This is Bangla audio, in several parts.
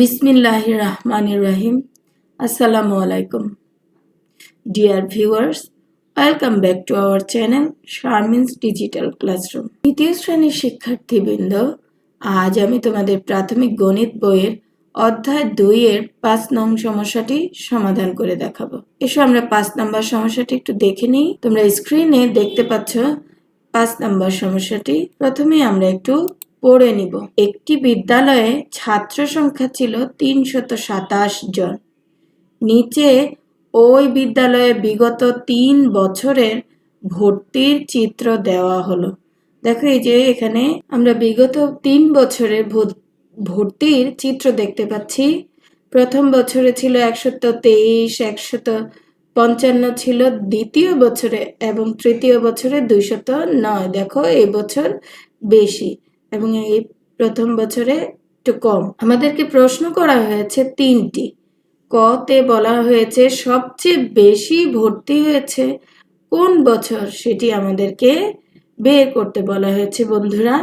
বিসমিল্লাহ রহমান রহিম। আসসালামু আলাইকুম। Dear viewers welcome back to our channel Sharmin's digital classroom দ্বিতীয় শ্রেণির শিক্ষার্থীবৃন্দ, আজ আমি তোমাদের প্রাথমিক গণিত বইয়ের অধ্যায় দুই এর পাঁচ নং সমস্যাটি সমাধান করে দেখাবো। এসো আমরা পাঁচ নাম্বার সমস্যাটি একটু দেখে নিই। তোমরা স্ক্রিনে দেখতে পাচ্ছ পাঁচ নাম্বার সমস্যাটি। প্রথমে আমরা একটু পড়ে নিব। একটি বিদ্যালয়ে ছাত্র সংখ্যা ছিল তিনশত সাতাশ জন। নিচে ওই বিদ্যালয়ে বিগত তিন বছরের ভর্তির চিত্র দেওয়া হলো। দেখো এই যে এখানে আমরা বিগত তিন বছরের ভর্তির চিত্র দেখতে পাচ্ছি। প্রথম বছরে ছিল একশত তেইশ, একশত পঞ্চান্ন ছিল, দ্বিতীয় বছরে এবং তৃতীয় বছরে দুইশত নয়। দেখো এবছর বেশি। এবং এই প্রথম বছরে একটু কম। আমাদেরকে প্রশ্ন করা হয়েছে তিনটি। কতে বলা হয়েছে সবচেয়ে বেশি ভর্তি হয়েছে কোন বছর সেটি আমাদেরকে বের করতে বলা হয়েছে, বন্ধুরা।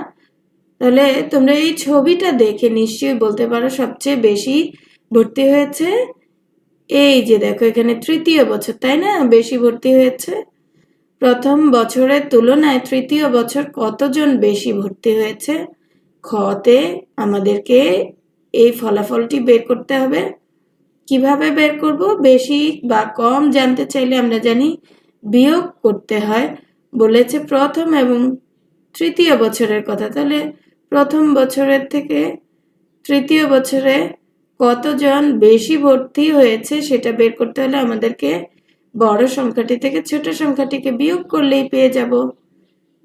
তাহলে তোমরা এই ছবিটা দেখে নিশ্চয়ই বলতে পারো সবচেয়ে বেশি ভর্তি হয়েছে। এই যে দেখো, এখানে তৃতীয় বছর, তাই না? বেশি ভর্তি হয়েছে। প্রথম বছরের তুলনায় তৃতীয় বছর কতজন বেশি ভর্তি হয়েছে? খতে আমাদেরকে এই ফলাফলটি বের করতে হবে। কীভাবে বের করব? বেশি বা কম জানতে চাইলে আমরা জানি, বিয়োগ করতে হয় বলেছে প্রথম এবং তৃতীয় বছরের কথা। তাহলে প্রথম বছরের থেকে তৃতীয় বছরে কতজন বেশি ভর্তি হয়েছে সেটা বের করতে হলে আমাদেরকে বড় সংখ্যাটি থেকে ছোট সংখ্যাটিকে বিয়োগ করলেই পেয়ে যাব।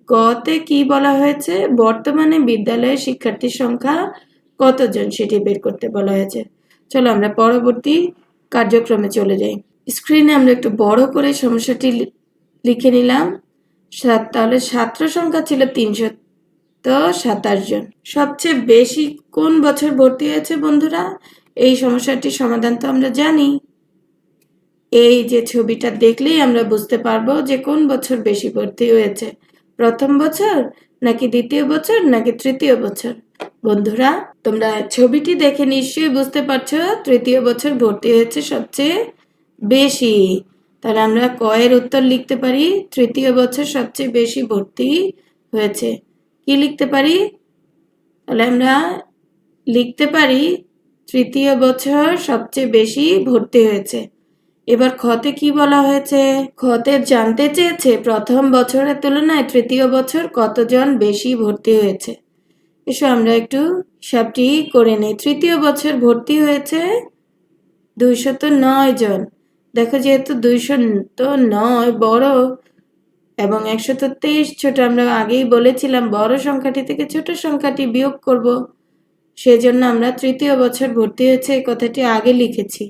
গতে কি বলা হয়েছে? বর্তমানে বিদ্যালয়ে শিক্ষার্থীর সংখ্যা কতজন সেটি বের করতে বলা হয়েছে? চলো আমরা পরবর্তী কার্যক্রমে চলে যাই। স্ক্রিনে আমরা একটু বড় করে সমস্যাটি লিখে নিলাম। তাহলে ছাত্র সংখ্যা ছিল তিনশো তো সাতাশ জন। সবচেয়ে বেশি কোন বছর ভর্তি হয়েছে বন্ধুরা? এই সমস্যাটির সমাধান তো আমরা জানি। এই যে ছবিটা দেখলেই আমরা বুঝতে পারব যে কোন বছর বেশি ভর্তি হয়েছে। প্রথম বছর নাকি দ্বিতীয় বছর নাকি তৃতীয় বছর? বন্ধুরা, তোমরা ছবিটি দেখে নিশ্চয়ই বুঝতে পারছ তৃতীয় বছর ভর্তি হয়েছে সবচেয়ে বেশি। তাহলে আমরা কয়ের উত্তর লিখতে পারি, তৃতীয় বছর সবচেয়ে বেশি ভর্তি হয়েছে। কি লিখতে পারি? তাহলে আমরা লিখতে পারি, তৃতীয় বছর সবচেয়ে বেশি ভর্তি হয়েছে। এবার খতে কি বলা হয়েছে? খতে জানতে চেয়েছে প্রথম বছরের তুলনায় তৃতীয় বছর কতজন বেশি ভর্তি হয়েছে? এসো আমরা একটু হিসাবটি করে নেই। তৃতীয় বছর ভর্তি হয়েছে দুইশত নয় জন। দেখো যেহেতু দুইশো তো নয়, বড় এবং একশত তেইশ ছোট, আমরা আগেই বলেছিলাম বড় সংখ্যাটি থেকে ছোট সংখ্যাটি বিয়োগ করব। সেজন্য আমরা তৃতীয় বছর ভর্তি হয়েছে, এই কথাটি আগে লিখেছি।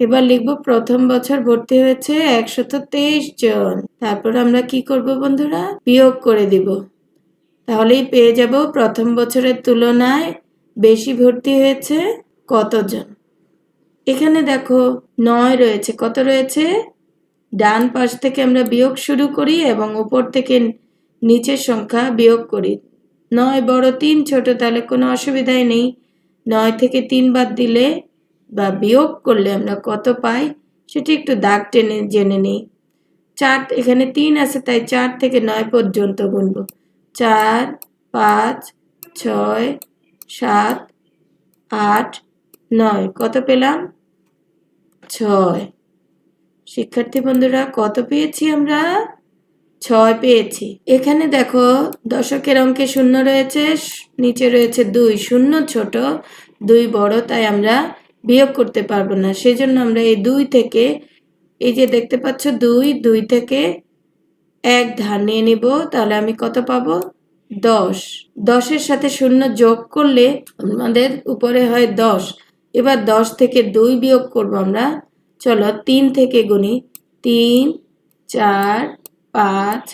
এবার লিখব, প্রথম বছর ভর্তি হয়েছে একশত তেইশ জন। তারপর আমরা কি করব বন্ধুরা? বিয়োগ করে দিব। তাহলেই পেয়ে যাব প্রথম বছরের তুলনায় বেশি ভর্তি হয়েছে কতজন? এখানে দেখো, নয় রয়েছে। কত রয়েছে? ডান পাশ থেকে আমরা বিয়োগ শুরু করি এবং উপর থেকে নিচের সংখ্যা বিয়োগ করি। নয় বড় তিন, ছোট তাহলে কোনো অসুবিধাই নেই। নয় থেকে তিন বাদ দিলে বিয়োগ করলে আমরা কত পাই, সেটি একটু দাগ টেনে জেনে নিই। চার, এখানে তিন আছে, তাই চার থেকে নয় পর্যন্ত গুনব। চার, পাঁচ, ছয়, সাত, আট, নয়, কত পেলাম? ছয়। শিক্ষার্থী বন্ধুরা, কত পেয়েছি আমরা? ছয় পেয়েছি। এখানে দেখো, দশকের অঙ্কে শূন্য রয়েছে, নিচে রয়েছে দুই, শূন্য ছোট, দুই বড়, তাই আমরা বিয়োগ করতে পারব না। সেজন্য আমরা এই দুই থেকে, এই যে দেখতে পাচ্ছ, দুই দুই থেকে এক ধার নিয়ে নিব। তাহলে আমি কত পাবো? দশ। দশের সাথে শূন্য যোগ করলে আমাদের উপরে হয় দশ। এবার দশ থেকে দুই বিয়োগ করব আমরা। চলো তিন থেকে গুনি তিন, চার, পাঁচ,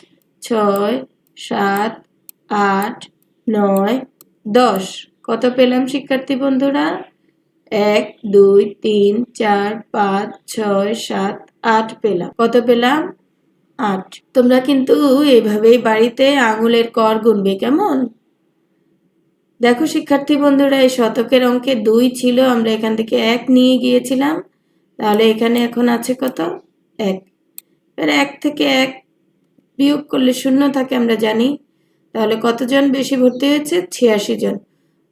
ছয়, সাত, আট, নয়, দশ। কত পেলাম শিক্ষার্থী বন্ধুরা? এক, দুই, তিন, চার, পাঁচ, ছয়, সাত, আট পেলাম। কত পেলাম? আট। তোমরা কিন্তু এভাবেই বাড়িতে আঙুলের কর গুনবে, কেমন? দেখো শিক্ষার্থী বন্ধুরা, এই শতকের অঙ্কে দুই ছিল, আমরা এখান থেকে এক নিয়ে গিয়েছিলাম। তাহলে এখানে এখন আছে কত? এক। এবার এক থেকে এক বিয়োগ করলে শূন্য থাকে, আমরা জানি। তাহলে কতজন বেশি ভর্তি হয়েছে? ছিয়াশি জন।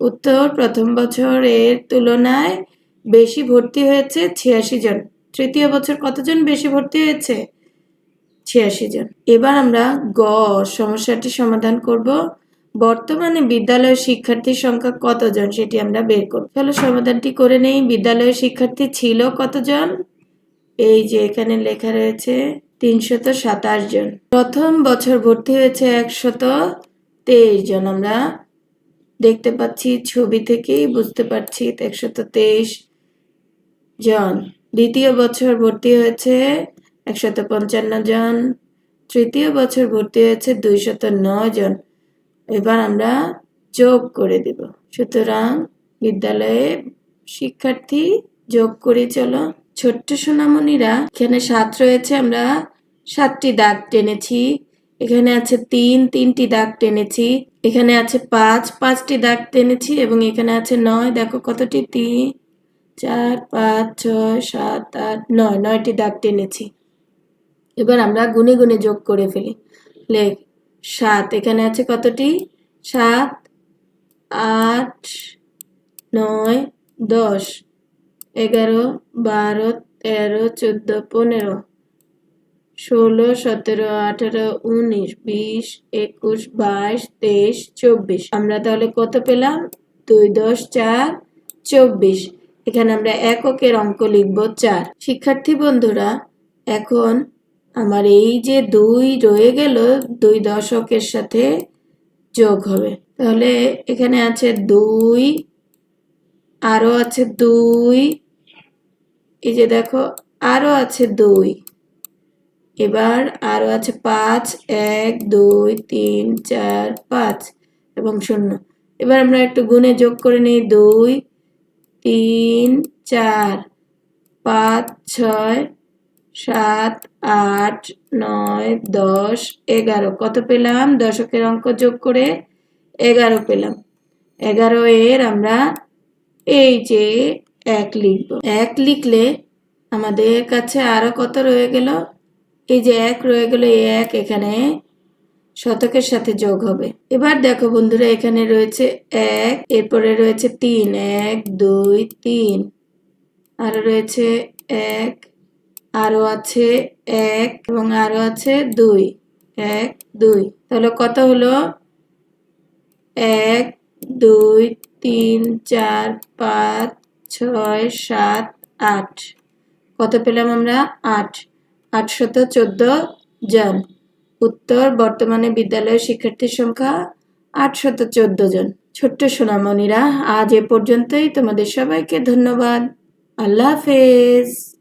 উত্তর প্রথম বছরের তুলনায় বেশি ভর্তি হয়েছে ছিয়াশি জন। তৃতীয় বছর কতজন বেশি ভর্তি হয়েছে? ছিয়াশি জন। এবার আমরা গ সমস্যাটি সমাধান করব। বর্তমানে বিদ্যালয়ের শিক্ষার্থীর সংখ্যা কতজন সেটি আমরা বের করব। চলো সমাধানটি করে নেই। বিদ্যালয়ের শিক্ষার্থী ছিল কতজন? এই যে এখানে লেখা রয়েছে তিনশত সাতাশ জন। প্রথম বছর ভর্তি হয়েছে একশত তেইশ জন। আমরা দেখতে পাচ্ছি, ছবি থেকেই বুঝতে পারছি একশত তেইশ জন। দ্বিতীয় বছর ভর্তি হয়েছে একশত পঞ্চান্ন জন। তৃতীয় বছর ভর্তি হয়েছে দুইশত নয় জন। এবার আমরা যোগ করে দিব। সুতরাং বিদ্যালয়ে শিক্ষার্থী যোগ করে, চলো। ছোট্ট সোনামণিরা, এখানে সাত রয়েছে, আমরা সাতটি দাগ টেনেছি। এখানে আছে তিন, তিনটি দাগ টেনেছি। এখানে আছে পাঁচ, পাঁচটি দাগ টেনেছি এবং এখানে আছে নয়। দেখো কতটি? তিন, চার, পাঁচ, ছয়, সাত, আট, নয়। নয়টি দাগ টেনেছি। এবার আমরা গুনে গুনে যোগ করে ফেলি। লেখ, সাত। এখানে আছে কতটি? সাত, আট, নয়, দশ। এগারো, বারো, তেরো, চোদ্দ, পনেরো। ষোলো, সতেরো, আঠারো, উনিশ, বিশ, একুশ, বাইশ, তেইশ, চব্বিশ। আমরা তাহলে কত পেলাম? দুই, দশ, চার, চব্বিশ। এখানে আমরা এককের অঙ্ক লিখব চার। শিক্ষার্থী বন্ধুরা, এখন আমার এই যে দুই রয়ে গেল, দুই দশকের সাথে যোগ হবে। তাহলে এখানে আছে দুই, আরও আছে দুই। এই যে দেখো, আরও আছে দুই। এবার আরও আছে পাঁচ, এক, দুই, তিন, চার, পাঁচ এবং শূন্য। এবার আমরা একটু গুণে যোগ করে নিই দুই, তিন, চার, পাঁচ, ছয়, সাত, আট, নয়, দশ, এগারো। কত পেলাম? দশকের অঙ্ক যোগ করে এগারো পেলাম। এগারো এর আমরা এই যে এক লিখব। এক লিখলে আমাদের কাছে আরও কত রয়ে গেল? এই যে এক রয়ে গেল, এই এক এখানে শতকের সাথে যোগ হবে। এবার দেখো বন্ধুরা, এখানে রয়েছে এক, এরপরে রয়েছে তিন, এক, দুই, তিন। আরও রয়েছে এক, আরও আছে এক এবং আরও আছে দুই। এক, দুই। তাহলে কত হলো? এক, দুই, তিন, চার, পাঁচ, ছয়, সাত, আট। কত পেলাম আমরা? আট। আটশত চোদ্দ জন। উত্তর, বর্তমানে বিদ্যালয়ের শিক্ষার্থীর সংখ্যা আটশত চোদ্দ জন। ছোট্ট সোনামণিরা, আজ এ পর্যন্তই। তোমাদের সবাইকে ধন্যবাদ। আল্লাহ হাফেজ।